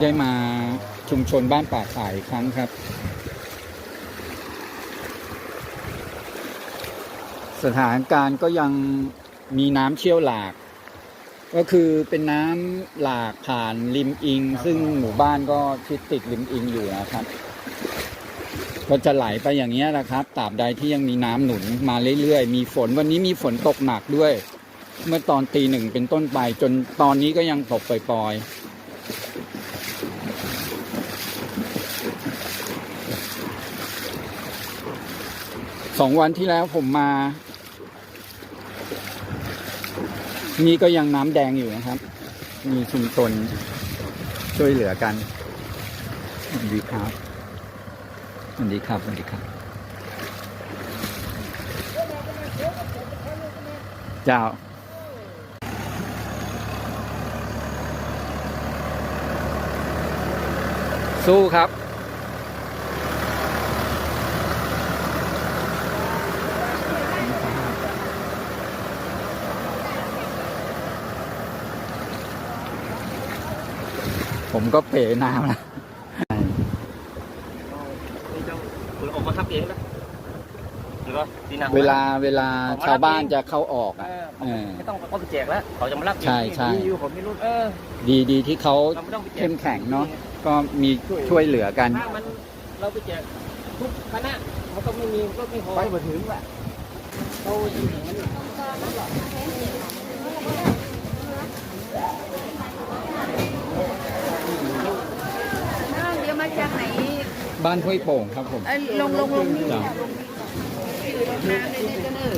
ได้มาชุมชนบ้านป่าสายครั้งครับ สถานการณ์ก็ยังมีน้ำเชี่ยวหลาก ก็คือเป็นน้ำหลากผ่านริมอิง ซึ่งหมู่บ้านก็ชิดติดริมอิงอยู่นะครับ ก็จะไหลไปอย่างนี้ยแหละครับตราบใดที่ยังมีน้ำหนุนมาเรื่อยๆ มีฝนวันนี้มีฝนตกหนักด้วย เมื่อตอนตีหนึ่งเป็นต้นไปจนตอนนี้ก็ยังตกปล่อยๆ สองวันที่แล้วผมมา นี่ก็ยังน้ำแดงอยู่นะครับ มีชุมชนช่วยเหลือกันสวัสดีครับสวัสดีครับสวัสดีครับ เจ้าสู้ครับ ผมก็เป๋น้ำนะนี่เจ้าคุณออกมาทับเองนะหรือว่าดีนะเวลาเวลาชาวบ้านจะเข้าออกอะเออเออไม่ต้องเขาไปแจกแล้วเขาจะมารับเองใช่ใช่มีอยู่ผมไม่รู้เออดีดีที่เขาเราไม่ต้องไปแจกเข้มแข็งเนาะก็มีช่วยเหลือกันถ้ามันเราไปแจกทุกคณะมันก็ไม่มีก็ไม่พอไปมาถึงว่ะเราอยู่อย่างนั้น อ้าวเดี๋ยวมา จากไหนบ้านห้วยโป่งครับผม เอ้ยลงลงลงนี่จ้ะลงนี่ก่อนน้ำเลยเนี่ยเจ้าเนอ